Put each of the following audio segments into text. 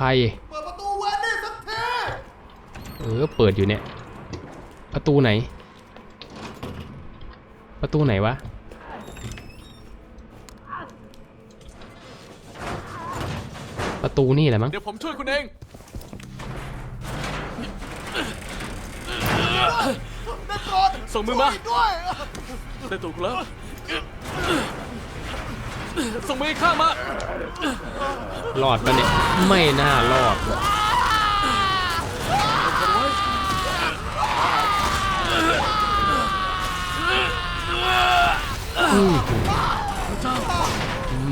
ใคร เปิดประตูวันนี้สักทีเออเปิดอยู่เนี่ย ประตูไหน ประตูไหนวะ ประตูนี่แหละมั้ง เดี๋ยวผมช่วยคุณเอง ได้โปรดส่งมือมา ช่วยด้วย ได้ถูกแล้ว ส่งมือข้ามา รอดปะเนี่ยไม่น่ารอด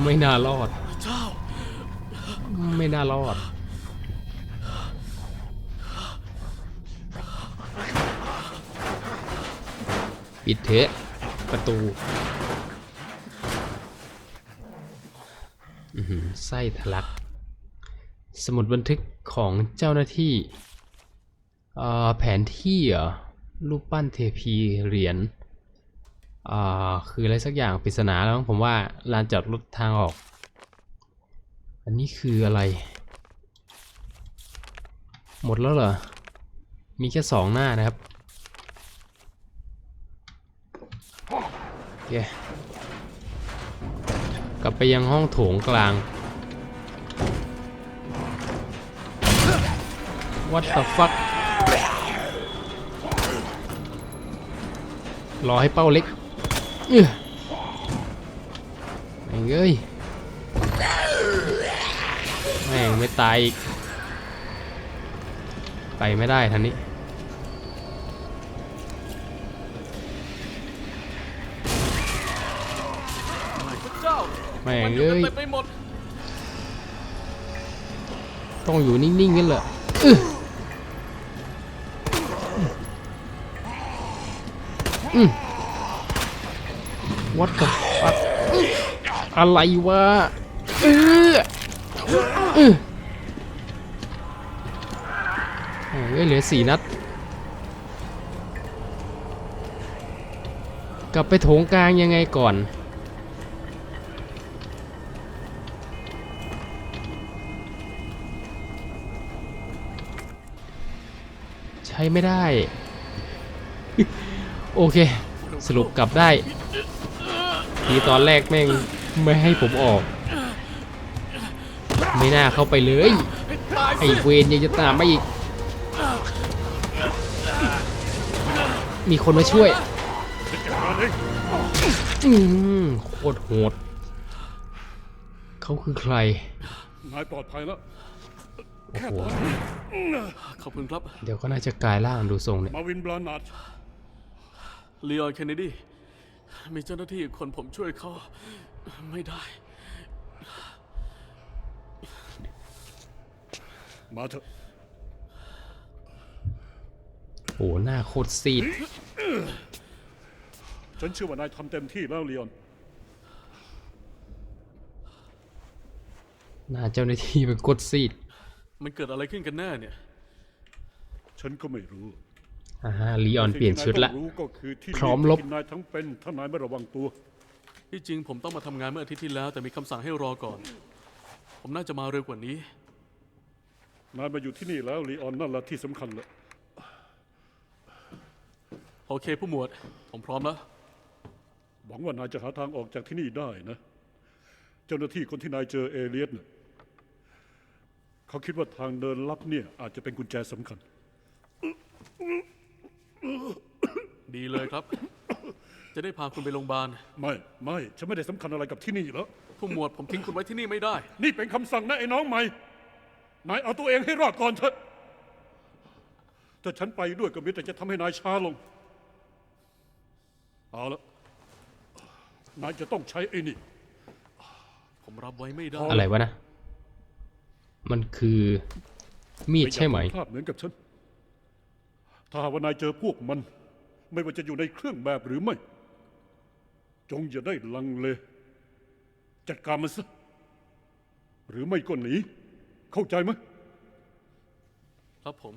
ไม่น่ารอด เจ้า ไม่น่ารอด ปิดเถอะประตู อื้อหือ ไส้ทะลัก สมุดบันทึกของเจ้าหน้าที่แผนที่เหรอรูปปั้นเทพีเหรียญคืออะไรสักอย่างปริศนาแล้วผมว่าลานจอดรถทางออก อันนี้คืออะไร หมดแล้วเหรอ มีแค่สองหน้านะครับโอเค ลับไปยังห้องโถงกลาง What the fuck รอให้เป้าเล็กเอ้ยแม่งเอ้ยแม่งไม่ตายอีก ไปไม่ได้ทันนี้ แม่งมันอยู่เอ้ยกันเต็มไปหมดต้องอยู่นิ่งๆกันเหรออื้ออืม What the fuck อะไรวะเออเออเอ้ยเหลือสี่นัด กลับไปโถงกลางยังไงก่อน ไม่ได้ โอเค สรุปกลับได้ ทีตอนแรกแม่งไม่ให้ผมออก ไม่น่าเข้าไปเลย ไอเวนยังจะตามมาอีก มีคนมาช่วยอืมโคตรโหด เขาคือใคร นายปลอดภัยแล้ว โอ้โหขอบคุณครับ เดี๋ยวก็น่าจะกลายร่างดูทรงเนี่ย มาวินบรานาดลีออนเคนเนดี มีเจ้าหน้าที่อีกคนผมช่วยเขาไม่ได้ มาเถอะ โอ้โหหน้าโคตรซีด ฉันเชื่อว่านายทำเต็มที่แล้วลีออน หน้าเจ้าหน้าที่เป็นโคตรซีด มันเกิดอะไรขึ้นกันแน่เนี่ย ฉันก็ไม่รู้อ่าฮะลีออนเปลี่ยนชุดละ สิ่งที่นายต้องรู้ก็คือที่พร้อมรบนี่กินนายทั้งเป็นถ้านายไม่ระวังตัว ที่จริงผมต้องมาทำงานเมื่ออาทิตย์ที่แล้ว แต่มีคำสั่งให้รอก่อน ผมน่าจะมาเร็วกว่านี้ นายมาอยู่ที่นี่แล้วลีออนนั่นแหละที่สำคัญละโอเคผู้หมวด ผมพร้อมแล้ว หวังว่านายจะหาทางออกจากที่นี่ได้นะ เจ้าหน้าที่คนที่นายเจอเอเลียสน่ะ เขาคิดว่าทางเดินลับเนี่ยอาจจะเป็นกุญแจสำคัญ ดีเลยครับ จะได้พาคุณไปโรงพยาบาล ไม่ไม่ฉันไม่ได้สำคัญอะไรกับที่นี่แล้วผู้หมวดผมทิ้งคุณไว้ที่นี่ไม่ได้ นี่เป็นคำสั่งนะไอ้น้องใหม่นายเอาตัวเองให้รอดก่อนเถอะถ้าฉันไปด้วยก็มีแต่จะทำให้นายช้าลง เอาละนายจะต้องใช้ไอ้นี่ผมรับไว้ไม่ได้ อะไรวะนะ มันคือมีดใช่ไหมพลาดเหมือนกับฉัน ถ้าหากว่านายเจอพวกมัน ไม่ว่าจะอยู่ในเครื่องแบบหรือไม่ จงอย่าได้ลังเล จัดการมันซะ หรือไม่ก็หนี เข้าใจไหมครับผม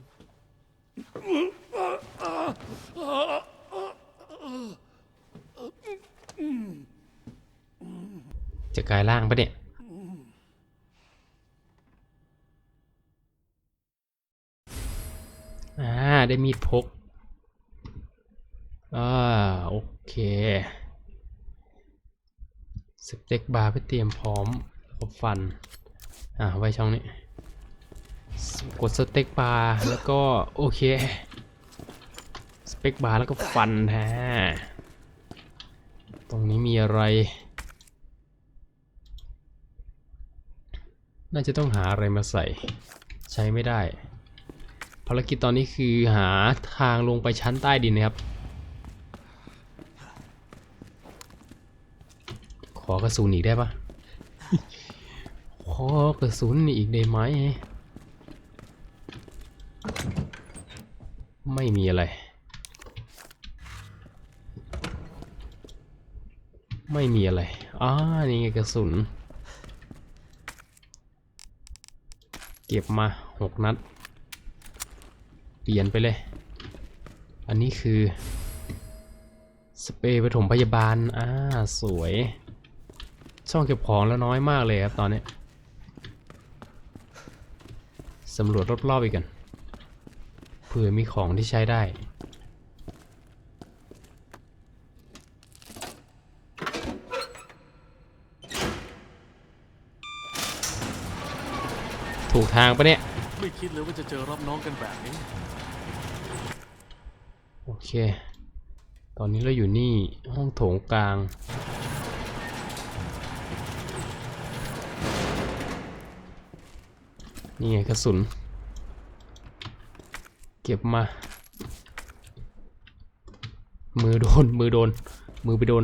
จะกลายร่างปะเนี่ย ได้มีดพกอ่าโอเค สเต็กบาร์ไปเตรียมพร้อมแล้วก็ฟัน อ่าไว้ช่องนี้ กดสเต็กบาร์แล้วก็ โอเค สเต็กบาร์แล้วก็ฟันแท้ตรงนี้มีอะไร น่าจะต้องหาอะไรมาใส่ ใช้ไม่ได้ ภารกิจตอนนี้คือหาทางลงไปชั้นใต้ดินนะครับ ขอกระสุนอีกได้ปะขอกระสุนอีกได้ไหมไม่มีอะไร ไม่มีอะไรอ่านี่ไงกระสุน เก็บมาหกนัดเปลี่ยนไปเลย อันนี้คือ สเปรย์ปฐมพยาบาล อ่า สวย ช่องเก็บของแล้วน้อยมากเลยครับตอนนี้สำรวจรอบๆอีกกัน เผื่อมีของที่ใช้ได้ ถูกทางปะเนี่ย ไม่คิดเลยว่าจะเจอรับน้องกันแบบนี้ เค ตอนนี้เราอยู่นี่ห้องโถงกลาง นี่ไงกระสุน เก็บมา มือโดน มือโดน มือไปโดน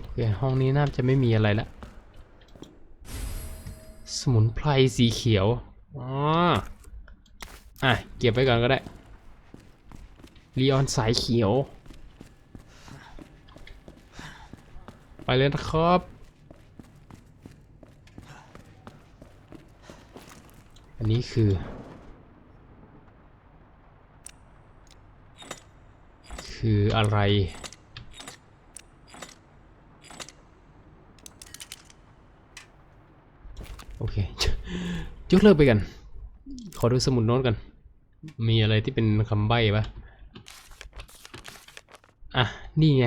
โอเคห้องนี้น่าจะไม่มีอะไรละ สมุนไพรสีเขียว อ๋อ อะ เก็บไว้ก่อนก็ได้ลีออนสายเขียว ไปเลยนะครับ อันนี้คือ คืออะไรโอเคยกเลิกไปกัน ขอดูสมุดโน้ตกัน มีอะไรที่เป็นคำใบ้ปะอะ นี่ไง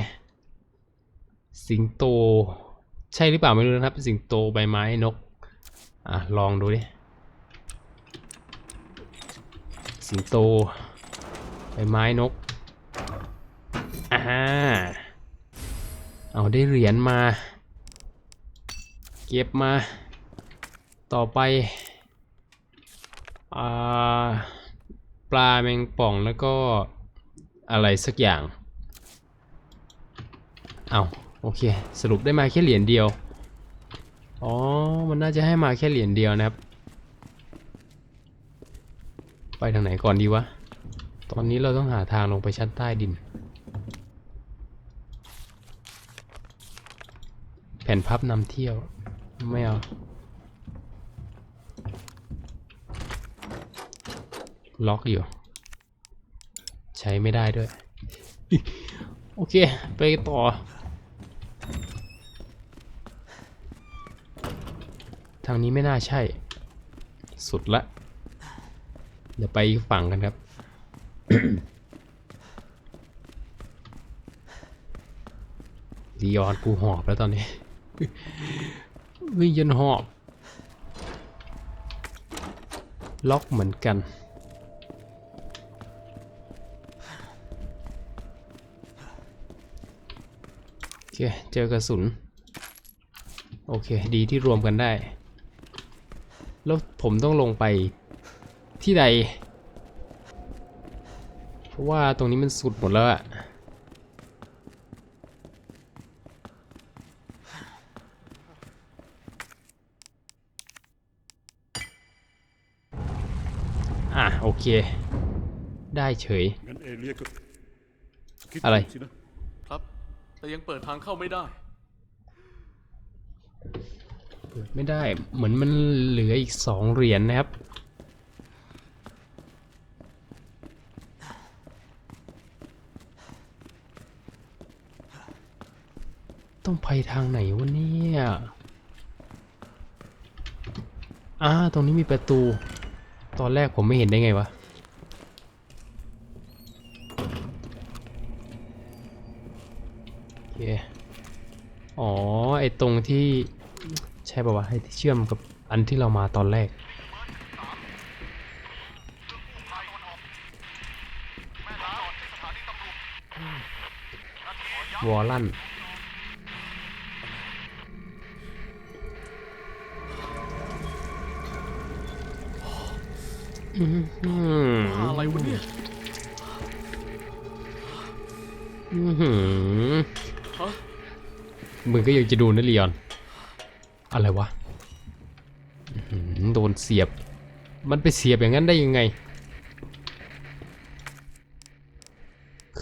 สิงโต ใช่หรือเปล่าไม่รู้นะครับ สิงโตใบไม้นก อะ ลองดูดิ สิงโต ใบไม้นก อ่า เอาได้เหรียญมา เก็บมา ต่อไป อ่า ปลาแมงป่องแล้วก็อะไรสักอย่าง เอาโอเค สรุปได้มาแค่เหรียญเดียว อ๋อ มันน่าจะให้มาแค่เหรียญเดียวนะครับ ไปทางไหนก่อนดีวะ ตอนนี้เราต้องหาทางลงไปชั้นใต้ดิน แผ่นพับนำเที่ยว ไม่เอา ล็อกอยู่ ใช้ไม่ได้ด้วย โอเค ไปต่อ ทางนี้ไม่น่าใช่ สุดละ เดี๋ยวไปฝั่งกันครับลีออนกูหอบแล้วตอนนี้วิ่งยันหอบ ล็อกเหมือนกัน เคเจอกระสุน โอเค ดีที่รวมกันได้ แล้วผมต้องลงไปที่ใด เพราะว่าตรงนี้มันสุดหมดแล้วอะอะ โอเค ได้เฉยงั้นเอเลียก็คิดอะไรถูกสินะครับ แต่ยังเปิดทางเข้าไม่ได้ เปิดไม่ได้ เหมือนมันเหลืออีกสองเหรียญนะครับ ต้องไปทางไหนวะเนี่ยอ่าตรงนี้มีประตู ตอนแรกผมไม่เห็นได้ไงวะ โอเค อ๋อ ไอตรงที่ใช่ป่าวะไอที่เชื่อมกับอันที่เรามาตอนแรก วอลลันอะไรวะเนี่ยอื้อหือฮะ มึงก็ยังจะดูนะลีออนอะไรวะโดนเสียบ มันไปเสียบอย่างนั้นได้ยังไง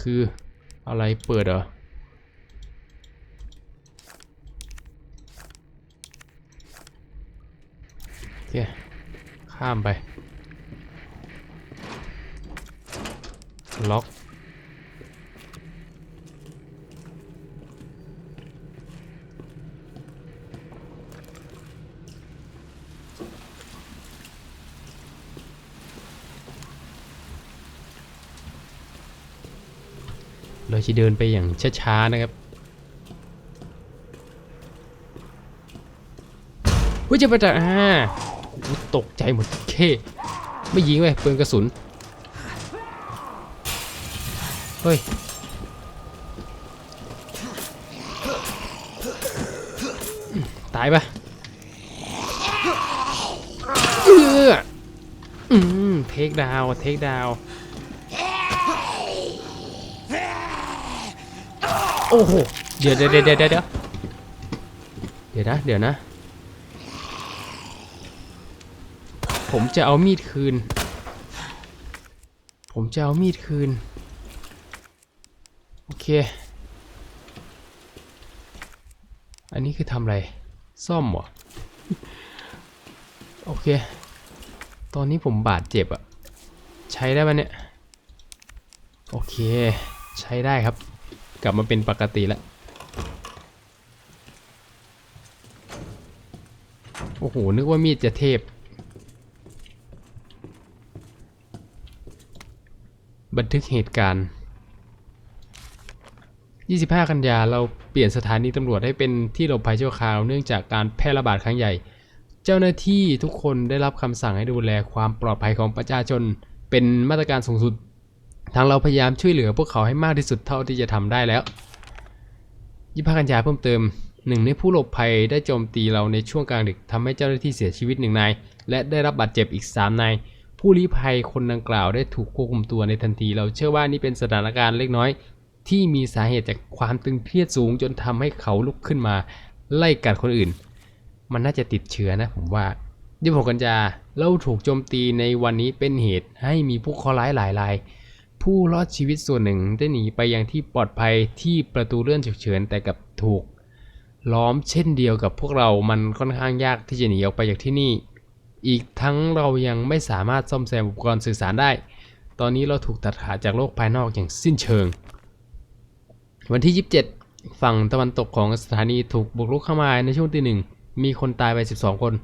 คืออะไรเปิดเหรอ โอเค ข้ามไป ล็อก จะเดินไปอย่างช้าๆนะครับเฮ้ยจะไปจากอ่าตกใจหมดเคไม่ยิงเลยปืนกระสุน เฮ้ย ตายปะเอออืมเทคดาวเทคดาว โอ้โห เดี๋ยวเดี๋ยวเดี๋ยวเดี๋ยวเดี๋ยวเดี๋ยวนะ เดี๋ยวนะ ผมจะเอามีดคืน ผมจะเอามีดคืน โอเค อันนี้คือทำอะไร ซ่อมเหรอ โอเค ตอนนี้ผมบาดเจ็บอะ ใช้ได้ปะเนี่ย โอเค ใช้ได้ครับ กลับมาเป็นปกติแล้ว โอ้โห นึกว่ามีดจะเทพ บันทึกเหตุการณ์ 25 กันยาเราเปลี่ยนสถานีตำรวจให้เป็นที่หลบภัยชั่วคราว เนื่องจากการแพร่ระบาดครั้งใหญ่ เจ้าหน้าที่ทุกคนได้รับคำสั่งให้ดูแลความปลอดภัยของประชาชน เป็นมาตรการสูงสุด ทางเราพยายามช่วยเหลือพวกเขาให้มากที่สุดเท่าที่จะทำได้แล้ว25กันยาเพิ่มเติมหนึ่งในผู้หลบภัยได้โจมตีเราในช่วงกลางดึกทำให้เจ้าหน้าที่เสียชีวิตหนึ่งนายและได้รับบาดเจ็บอีก3นายผู้ลี้ภัยคนดังกล่าวได้ถูกควบคุมตัวในทันที เราเชื่อว่านี่เป็นสถานการณ์เล็กน้อย ที่มีสาเหตุจากความตึงเครียดสูงจนทำให้เขาลุกขึ้นมา ไล่กัดคนอื่น มันน่าจะติดเชื้อนะผมว่า26กันยาเราถูกโจมตีในวันนี้เป็นเหตุให้มีผู้เคราะห์ร้ายหลายราย ผู้รอดชีวิตส่วนหนึ่งได้หนีไปยังที่ปลอดภัยที่ประตูเลื่อนฉุกเฉินแต่กับถูก ล้อมเช่นเดียวกับพวกเรา มันค่อนข้างยากที่จะหนีออกไปจากที่นี่ อีกทั้งเรายังไม่สามารถซ่อมแซมอุปกรณ์สื่อสารได้ ตอนนี้เราถูกตัดขาดจากโลกภายนอกอย่างสิ้นเชิง วันที่ 27 ฝั่งตะวันตกของสถานีถูกบุกรุกเข้ามาในช่วงตีหนึ่งมีคนตายไป 12 คน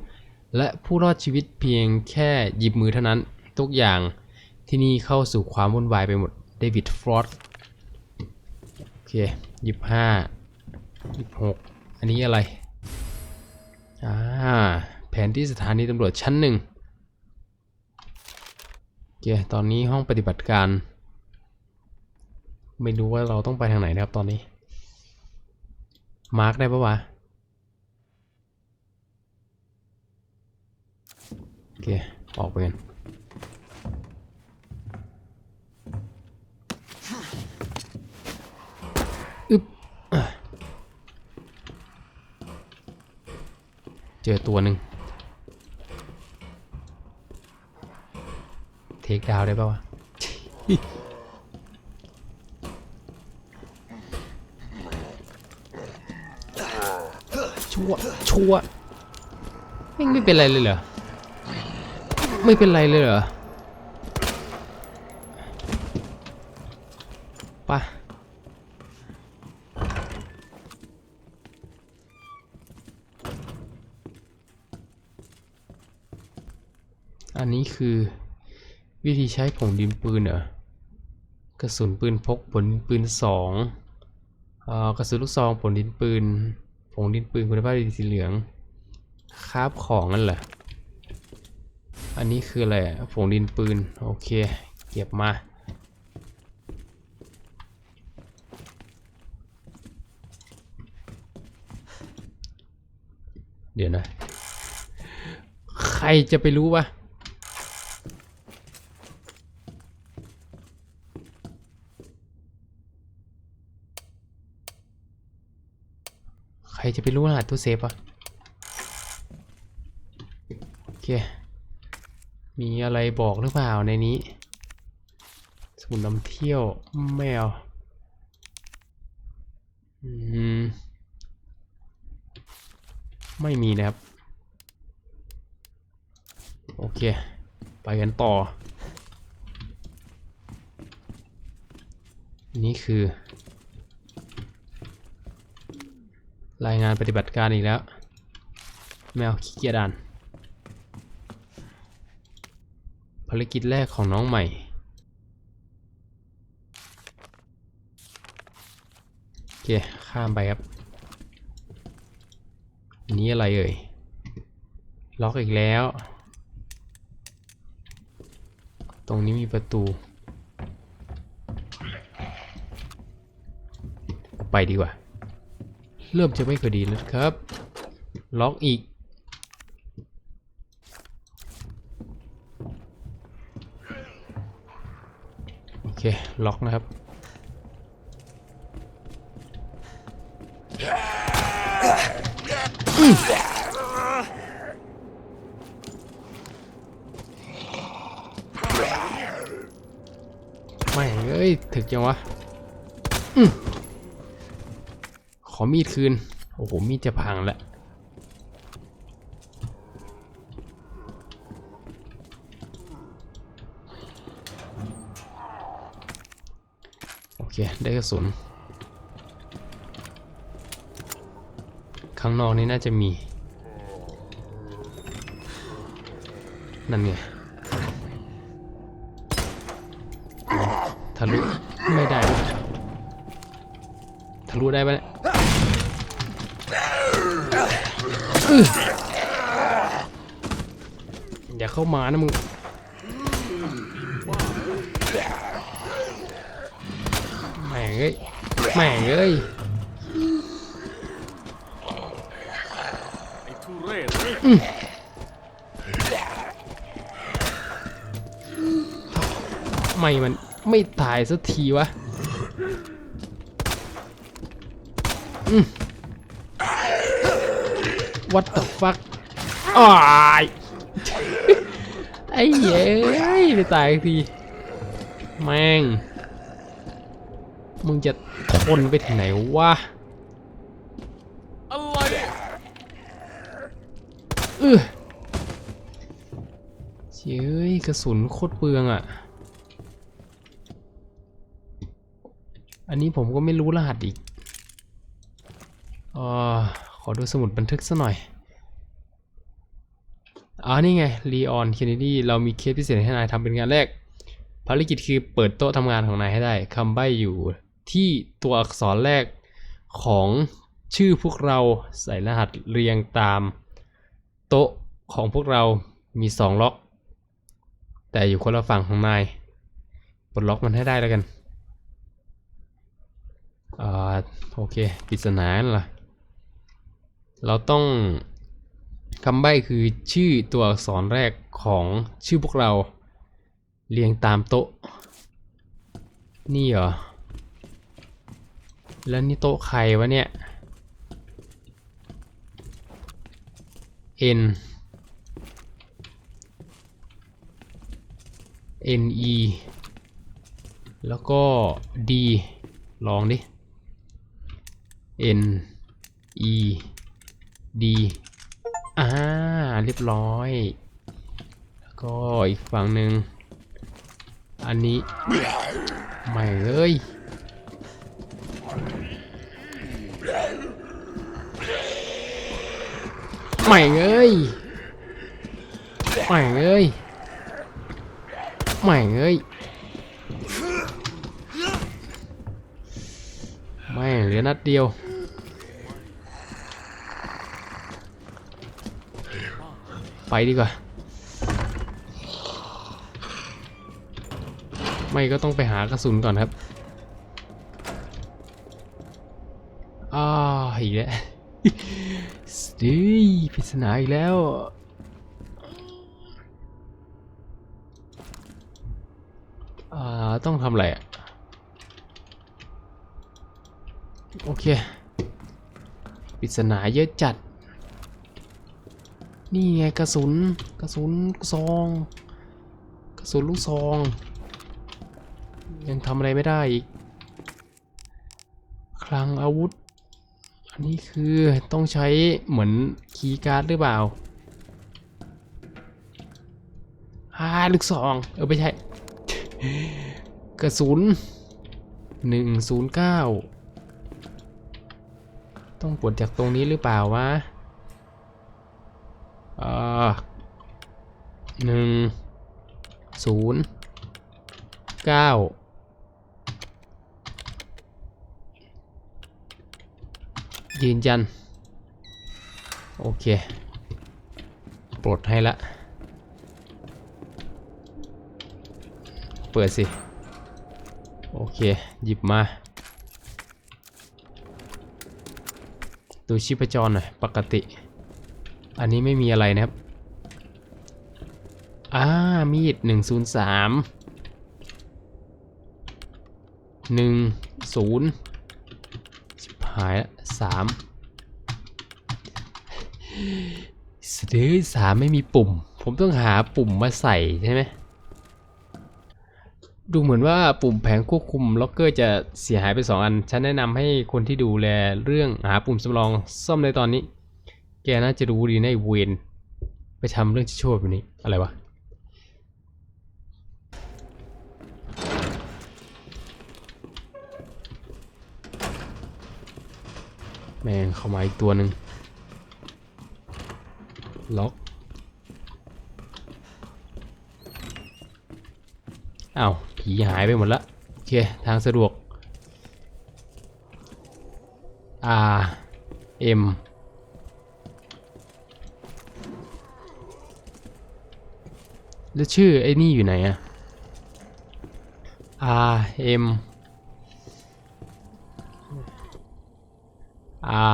และผู้รอดชีวิตเพียงแค่หยิบมือเท่านั้น ทุกอย่าง ที่นี่เข้าสู่ความวุ่นวายไปหมดเดวิดฟรอสโอเคยี่ห้ายี่หกอันนี้อะไรอ่าแผนที่สถานีตำรวจชั้นหนึ่งโอเคตอนนี้ห้องปฏิบัติการ ไม่รู้ว่าเราต้องไปทางไหนนะครับตอนนี้ มาร์กได้ปะวะโอเค ออกไปกัน อึ๊บอะ เจอตัวหนึ่งเทคดาวได้ปะวะชั่วชั่วแม่ไม่เป็นไรเลยเหรอ ไม่เป็นไรเลยเหรอไปะอันนี้ คือ วิธีใช้ผงดินปืนเหรอกระสุนปืนพกผลปืนสองกระสุนลูกซองผลดินปืน ผงดินปืนคุณภาพดีสีเหลืองคาบของนั่นแหละอันนี้คืออะไรผงดินปืน โอเค เก็บมา เดี๋ยวนะ ใครจะไปรู้วะ ใคร จะไปรู้รหัสตู้เซฟอะโอเค มีอะไรบอกหรือเปล่าในนี้ สมุดนำเที่ยวไม่เอาอืมไม่มีนะครับ โอเค ไปกันต่อ นี่คือ รายงานปฏิบัติการอีกแล้ว แมวขี้เกียจอ่าน ภารกิจแรกของน้องใหม่ โอเค ข้ามไปครับ อันนี้อะไรเอ่ย ล็อกอีกแล้ว ตรงนี้มีประตู ไปดีกว่า เริ่มจะไม่ค่อยดีแล้วครับ ล็อกอีก โอเค ล็อกนะครับ ไม่เอ้ย ถึกจังวะ อื อมีดคืน โอ้โห มีดจะพังแล้วโอเค ได้กระสุน ข้างนอกนี่น่าจะมี นั่นไงทะลุไม่ได้ทะลุได้ปะเนี่ย อย่าเข้ามานะมึงแม่งเอ้ยแม่งเอ้ยไอ้ทุเรศไม่มันไม่ตายสักทีวะอืม What the fuck อ้ายไอ้เย้ยไม่ตายสักทีแม่ง มึงจะทนไปถึงไหนวะอะไรเออเจ้ยกระสุนโคตรเปลืองอะ อันนี้ผมก็ไม่รู้รหัสอีกอา ขอดูสมุดบันทึกซะหน่อยอ๋อนี่ไงลีออนเคนเนดีเรามีเคสพิเศษให้นายทำเป็นงานแรก ภารกิจคือเปิดโต๊ะทำงานของนายให้ได้คำใบ้อยู่ที่ตัวอักษรแรกของชื่อพวกเราใส่รหัสเรียงตาม โต๊ะของพวกเรามีสองล็อก แต่อยู่คนละฝั่งของนายปลดล็อกมันให้ได้แล้วกันอ่าโอเคปริศนานั่นล่ะ เราต้องคำใบ้คือชื่อตัวอักษรแรกของชื่อพวกเรา เรียงตามโต๊ะ นี่เหรอ แล้วนี่โต๊ะใครวะเนี่ย N N E แล้วก็ D ลองดิ N E D อ่า เรียบร้อย แล้วก็อีกฝั่งหนึ่ง อันนี้ไม่เอ้ยไม่เอ้ยไม่เอ้ยไม่เอ้ยไม่เหลือนัดเดียว ไปดีกว่า ไม่ก็ต้องไปหากระสุนก่อนครับอ้าอีกแล้วเฮ้ยปริศนาอีกแล้ว อ่า ต้องทำอะไรอะ โอเคปริศนาเยอะจัด นี่ไงกระสุนกระสุนซอง กระสุนลูกซอง ยังทำอะไรไม่ได้อีก คลังอาวุธ อันนี้คือต้องใช้เหมือนคีย์การ์ดหรือเปล่าฮ่าลูกซอง เออไม่ใช่ กระสุนหนึ่งศูนย์เก้าต้องปลดจากตรงนี้หรือเปล่าวะ หนึ่งศูนย์เก้ายืนยัน โอเค ปลดให้ละ เปิดสิ โอเค หยิบมาดูชีพจรหน่อยปกติ อันนี้ไม่มีอะไรนะครับ อ่า มีดหนึ่งศูนย์สามหนึ่งศูนย์หายสามสเดอสามไม่มีปุ่ม ผมต้องหาปุ่มมาใส่ใช่ไหมดูเหมือนว่าปุ่มแผงควบคุมล็อกเกอร์จะเสียหายไป 2 อัน ฉันแนะนำให้คนที่ดูแลเรื่องหาปุ่มสำรองซ่อมในตอนนี้ แกน่าจะรู้ดีในะไอ้เวนไปทำเรื่องชั่วแบบนี้ อะไรวะ แม่งเข้ามาอีกตัวหนึ่งล็อกอ้าวผีหายไปหมดละ โอเค ทางสะดวก R M แล้วชื่อไอ้นี่อยู่ไหนอะ R M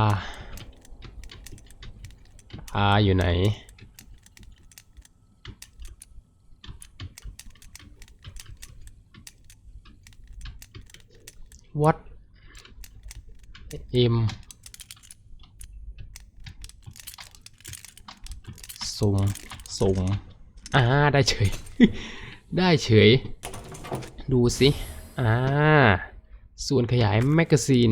R R อยู่ไหน what m สุ่มสุ่ม อ่าได้เฉย ได้เฉย ดูสิ อ่า ส่วนขยายแมกกาซีน